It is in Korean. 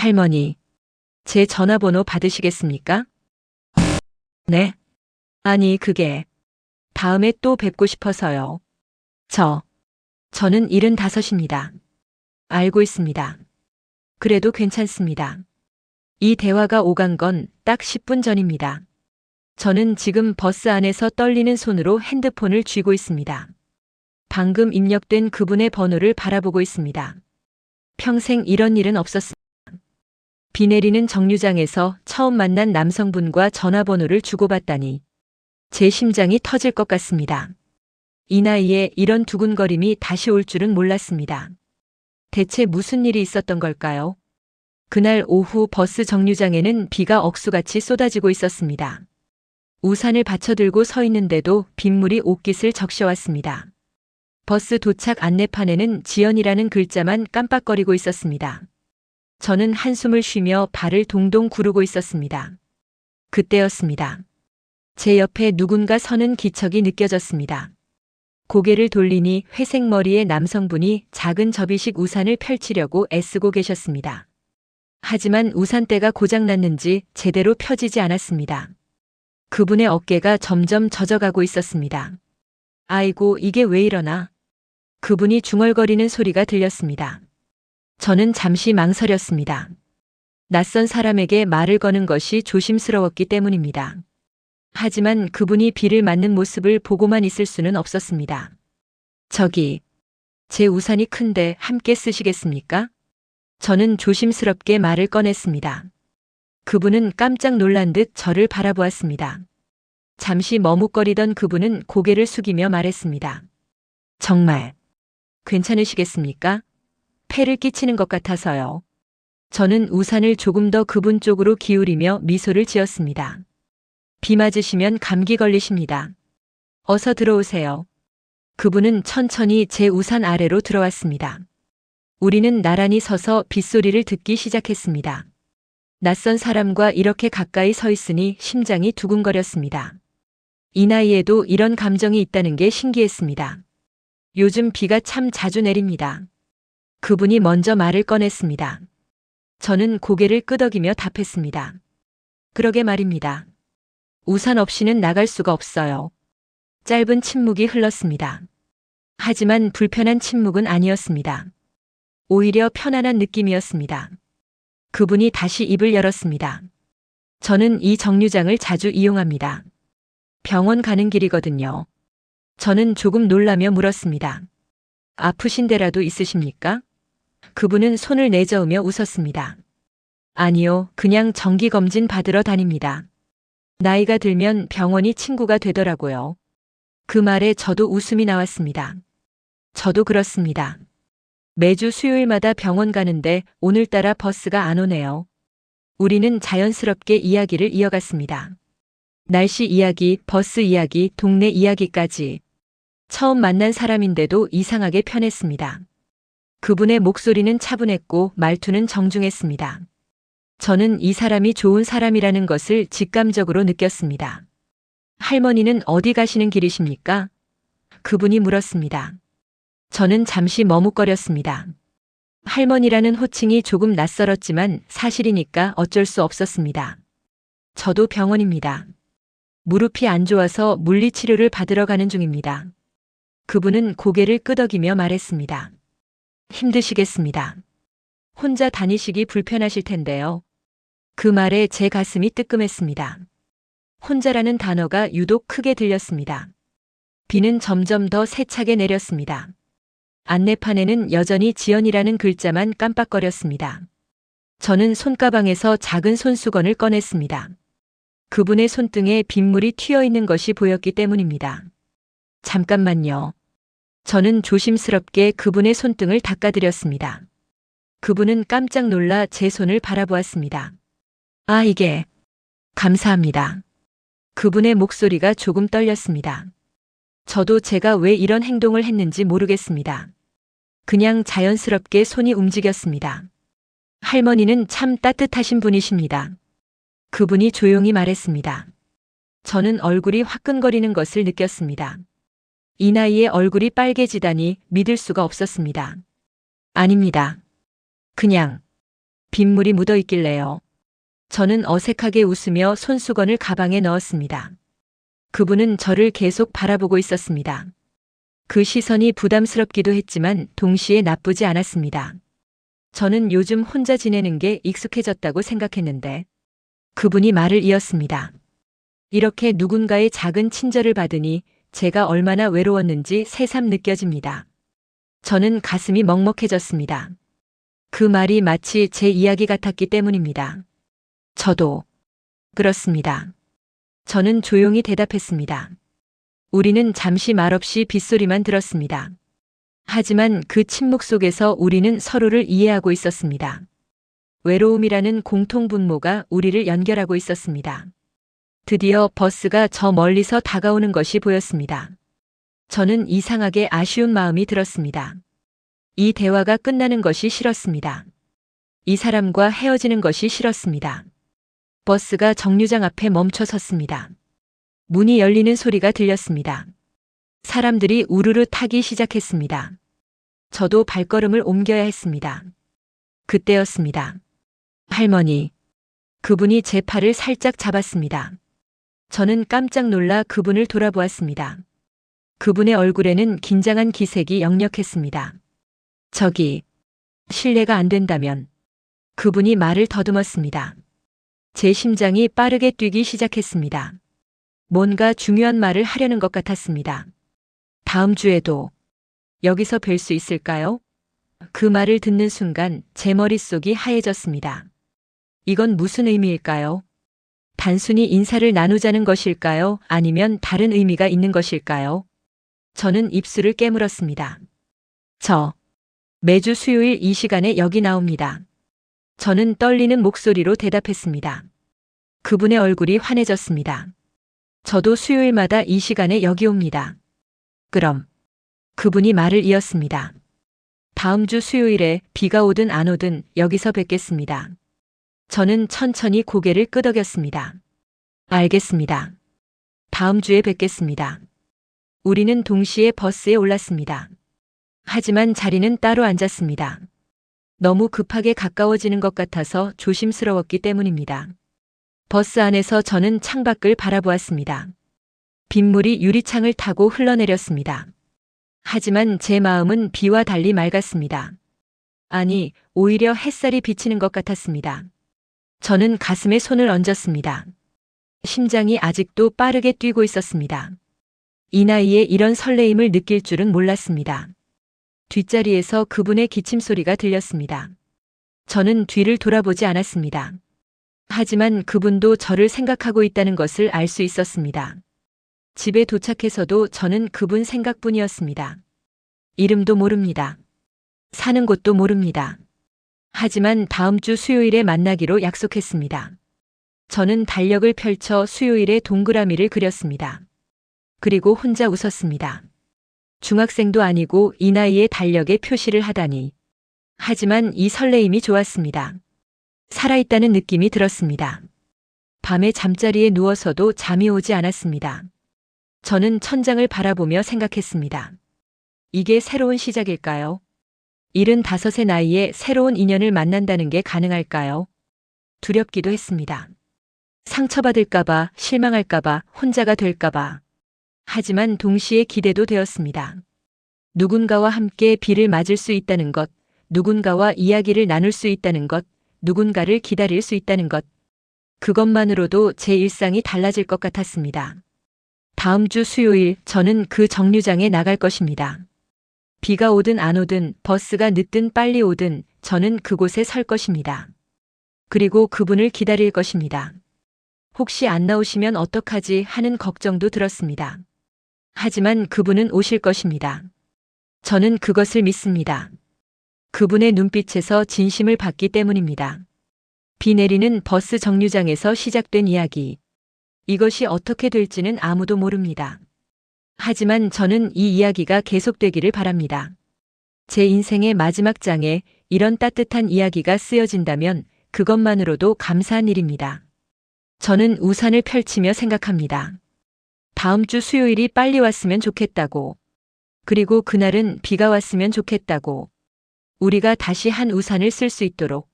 할머니, 제 전화번호 받으시겠습니까? 네. 아니, 그게 다음에 또 뵙고 싶어서요. 저, 저는 75입니다. 알고 있습니다. 그래도 괜찮습니다. 이 대화가 오간 건 딱 10분 전입니다. 저는 지금 버스 안에서 떨리는 손으로 핸드폰을 쥐고 있습니다. 방금 입력된 그분의 번호를 바라보고 있습니다. 평생 이런 일은 없었습니다. 비 내리는 정류장에서 처음 만난 남성분과 전화번호를 주고받다니 제 심장이 터질 것 같습니다. 이 나이에 이런 두근거림이 다시 올 줄은 몰랐습니다. 대체 무슨 일이 있었던 걸까요? 그날 오후 버스 정류장에는 비가 억수같이 쏟아지고 있었습니다. 우산을 받쳐들고 서 있는데도 빗물이 옷깃을 적셔왔습니다. 버스 도착 안내판에는 지연이라는 글자만 깜빡거리고 있었습니다. 저는 한숨을 쉬며 발을 동동 구르고 있었습니다. 그때였습니다. 제 옆에 누군가 서는 기척이 느껴졌습니다. 고개를 돌리니 회색 머리의 남성분이 작은 접이식 우산을 펼치려고 애쓰고 계셨습니다. 하지만 우산대가 고장났는지 제대로 펴지지 않았습니다. 그분의 어깨가 점점 젖어가고 있었습니다. 아이고, 이게 왜 이러나? 그분이 중얼거리는 소리가 들렸습니다. 저는 잠시 망설였습니다. 낯선 사람에게 말을 거는 것이 조심스러웠기 때문입니다. 하지만 그분이 비를 맞는 모습을 보고만 있을 수는 없었습니다. 저기, 제 우산이 큰데 함께 쓰시겠습니까? 저는 조심스럽게 말을 꺼냈습니다. 그분은 깜짝 놀란 듯 저를 바라보았습니다. 잠시 머뭇거리던 그분은 고개를 숙이며 말했습니다. 정말 괜찮으시겠습니까? 폐를 끼치는 것 같아서요. 저는 우산을 조금 더 그분 쪽으로 기울이며 미소를 지었습니다. 비 맞으시면 감기 걸리십니다. 어서 들어오세요. 그분은 천천히 제 우산 아래로 들어왔습니다. 우리는 나란히 서서 빗소리를 듣기 시작했습니다. 낯선 사람과 이렇게 가까이 서 있으니 심장이 두근거렸습니다. 이 나이에도 이런 감정이 있다는 게 신기했습니다. 요즘 비가 참 자주 내립니다. 그분이 먼저 말을 꺼냈습니다. 저는 고개를 끄덕이며 답했습니다. 그러게 말입니다. 우산 없이는 나갈 수가 없어요. 짧은 침묵이 흘렀습니다. 하지만 불편한 침묵은 아니었습니다. 오히려 편안한 느낌이었습니다. 그분이 다시 입을 열었습니다. 저는 이 정류장을 자주 이용합니다. 병원 가는 길이거든요. 저는 조금 놀라며 물었습니다. 아프신 데라도 있으십니까? 그분은 손을 내저으며 웃었습니다. 아니요, 그냥 정기검진 받으러 다닙니다. 나이가 들면 병원이 친구가 되더라고요. 그 말에 저도 웃음이 나왔습니다. 저도 그렇습니다. 매주 수요일마다 병원 가는데 오늘따라 버스가 안 오네요. 우리는 자연스럽게 이야기를 이어갔습니다. 날씨 이야기, 버스 이야기, 동네 이야기까지. 처음 만난 사람인데도 이상하게 편했습니다. 그분의 목소리는 차분했고 말투는 정중했습니다. 저는 이 사람이 좋은 사람이라는 것을 직감적으로 느꼈습니다. 할머니는 어디 가시는 길이십니까? 그분이 물었습니다. 저는 잠시 머뭇거렸습니다. 할머니라는 호칭이 조금 낯설었지만 사실이니까 어쩔 수 없었습니다. 저도 병원입니다. 무릎이 안 좋아서 물리치료를 받으러 가는 중입니다. 그분은 고개를 끄덕이며 말했습니다. 힘드시겠습니다. 혼자 다니시기 불편하실 텐데요. 그 말에 제 가슴이 뜨끔했습니다. 혼자라는 단어가 유독 크게 들렸습니다. 비는 점점 더 세차게 내렸습니다. 안내판에는 여전히 지연이라는 글자만 깜빡거렸습니다. 저는 손가방에서 작은 손수건을 꺼냈습니다. 그분의 손등에 빗물이 튀어 있는 것이 보였기 때문입니다. 잠깐만요. 저는 조심스럽게 그분의 손등을 닦아드렸습니다. 그분은 깜짝 놀라 제 손을 바라보았습니다. 아, 이게. 감사합니다. 그분의 목소리가 조금 떨렸습니다. 저도 제가 왜 이런 행동을 했는지 모르겠습니다. 그냥 자연스럽게 손이 움직였습니다. 할머니는 참 따뜻하신 분이십니다. 그분이 조용히 말했습니다. 저는 얼굴이 화끈거리는 것을 느꼈습니다. 이 나이에 얼굴이 빨개지다니 믿을 수가 없었습니다. 아닙니다. 그냥 빗물이 묻어 있길래요. 저는 어색하게 웃으며 손수건을 가방에 넣었습니다. 그분은 저를 계속 바라보고 있었습니다. 그 시선이 부담스럽기도 했지만 동시에 나쁘지 않았습니다. 저는 요즘 혼자 지내는 게 익숙해졌다고 생각했는데 그분이 말을 이었습니다. 이렇게 누군가의 작은 친절을 받으니 제가 얼마나 외로웠는지 새삼 느껴집니다. 저는 가슴이 먹먹해졌습니다. 그 말이 마치 제 이야기 같았기 때문입니다. 저도 그렇습니다. 저는 조용히 대답했습니다. 우리는 잠시 말없이 빗소리만 들었습니다. 하지만 그 침묵 속에서 우리는 서로를 이해하고 있었습니다. 외로움이라는 공통 분모가 우리를 연결하고 있었습니다. 드디어 버스가 저 멀리서 다가오는 것이 보였습니다. 저는 이상하게 아쉬운 마음이 들었습니다. 이 대화가 끝나는 것이 싫었습니다. 이 사람과 헤어지는 것이 싫었습니다. 버스가 정류장 앞에 멈춰 섰습니다. 문이 열리는 소리가 들렸습니다. 사람들이 우르르 타기 시작했습니다. 저도 발걸음을 옮겨야 했습니다. 그때였습니다. 할머니. 그분이 제 팔을 살짝 잡았습니다. 저는 깜짝 놀라 그분을 돌아보았습니다. 그분의 얼굴에는 긴장한 기색이 역력했습니다. 저기, 실례가 안 된다면. 그분이 말을 더듬었습니다. 제 심장이 빠르게 뛰기 시작했습니다. 뭔가 중요한 말을 하려는 것 같았습니다. 다음 주에도 여기서 뵐 수 있을까요? 그 말을 듣는 순간 제 머릿속이 하얘졌습니다. 이건 무슨 의미일까요? 단순히 인사를 나누자는 것일까요? 아니면 다른 의미가 있는 것일까요? 저는 입술을 깨물었습니다. 저, 매주 수요일 이 시간에 여기 나옵니다. 저는 떨리는 목소리로 대답했습니다. 그분의 얼굴이 환해졌습니다. 저도 수요일마다 이 시간에 여기 옵니다. 그럼 그분이 말을 이었습니다. 다음 주 수요일에 비가 오든 안 오든 여기서 뵙겠습니다. 저는 천천히 고개를 끄덕였습니다. 알겠습니다. 다음 주에 뵙겠습니다. 우리는 동시에 버스에 올랐습니다. 하지만 자리는 따로 앉았습니다. 너무 급하게 가까워지는 것 같아서 조심스러웠기 때문입니다. 버스 안에서 저는 창밖을 바라보았습니다. 빗물이 유리창을 타고 흘러내렸습니다. 하지만 제 마음은 비와 달리 맑았습니다. 아니, 오히려 햇살이 비치는 것 같았습니다. 저는 가슴에 손을 얹었습니다. 심장이 아직도 빠르게 뛰고 있었습니다. 이 나이에 이런 설레임을 느낄 줄은 몰랐습니다. 뒷자리에서 그분의 기침 소리가 들렸습니다. 저는 뒤를 돌아보지 않았습니다. 하지만 그분도 저를 생각하고 있다는 것을 알 수 있었습니다. 집에 도착해서도 저는 그분 생각뿐이었습니다. 이름도 모릅니다. 사는 곳도 모릅니다. 하지만 다음 주 수요일에 만나기로 약속했습니다. 저는 달력을 펼쳐 수요일에 동그라미를 그렸습니다. 그리고 혼자 웃었습니다. 중학생도 아니고 이 나이에 달력에 표시를 하다니. 하지만 이 설레임이 좋았습니다. 살아있다는 느낌이 들었습니다. 밤에 잠자리에 누워서도 잠이 오지 않았습니다. 저는 천장을 바라보며 생각했습니다. 이게 새로운 시작일까요? 75의 나이에 새로운 인연을 만난다는 게 가능할까요? 두렵기도 했습니다. 상처받을까봐, 실망할까봐, 혼자가 될까봐. 하지만 동시에 기대도 되었습니다. 누군가와 함께 비를 맞을 수 있다는 것, 누군가와 이야기를 나눌 수 있다는 것, 누군가를 기다릴 수 있다는 것. 그것만으로도 제 일상이 달라질 것 같았습니다. 다음 주 수요일 저는 그 정류장에 나갈 것입니다. 비가 오든 안 오든 버스가 늦든 빨리 오든 저는 그곳에 설 것입니다. 그리고 그분을 기다릴 것입니다. 혹시 안 나오시면 어떡하지 하는 걱정도 들었습니다. 하지만 그분은 오실 것입니다. 저는 그것을 믿습니다. 그분의 눈빛에서 진심을 받기 때문입니다. 비 내리는 버스 정류장에서 시작된 이야기. 이것이 어떻게 될지는 아무도 모릅니다. 하지만 저는 이 이야기가 계속되기를 바랍니다. 제 인생의 마지막 장에 이런 따뜻한 이야기가 쓰여진다면 그것만으로도 감사한 일입니다. 저는 우산을 펼치며 생각합니다. 다음 주 수요일이 빨리 왔으면 좋겠다고. 그리고 그날은 비가 왔으면 좋겠다고. 우리가 다시 한 우산을 쓸 수 있도록.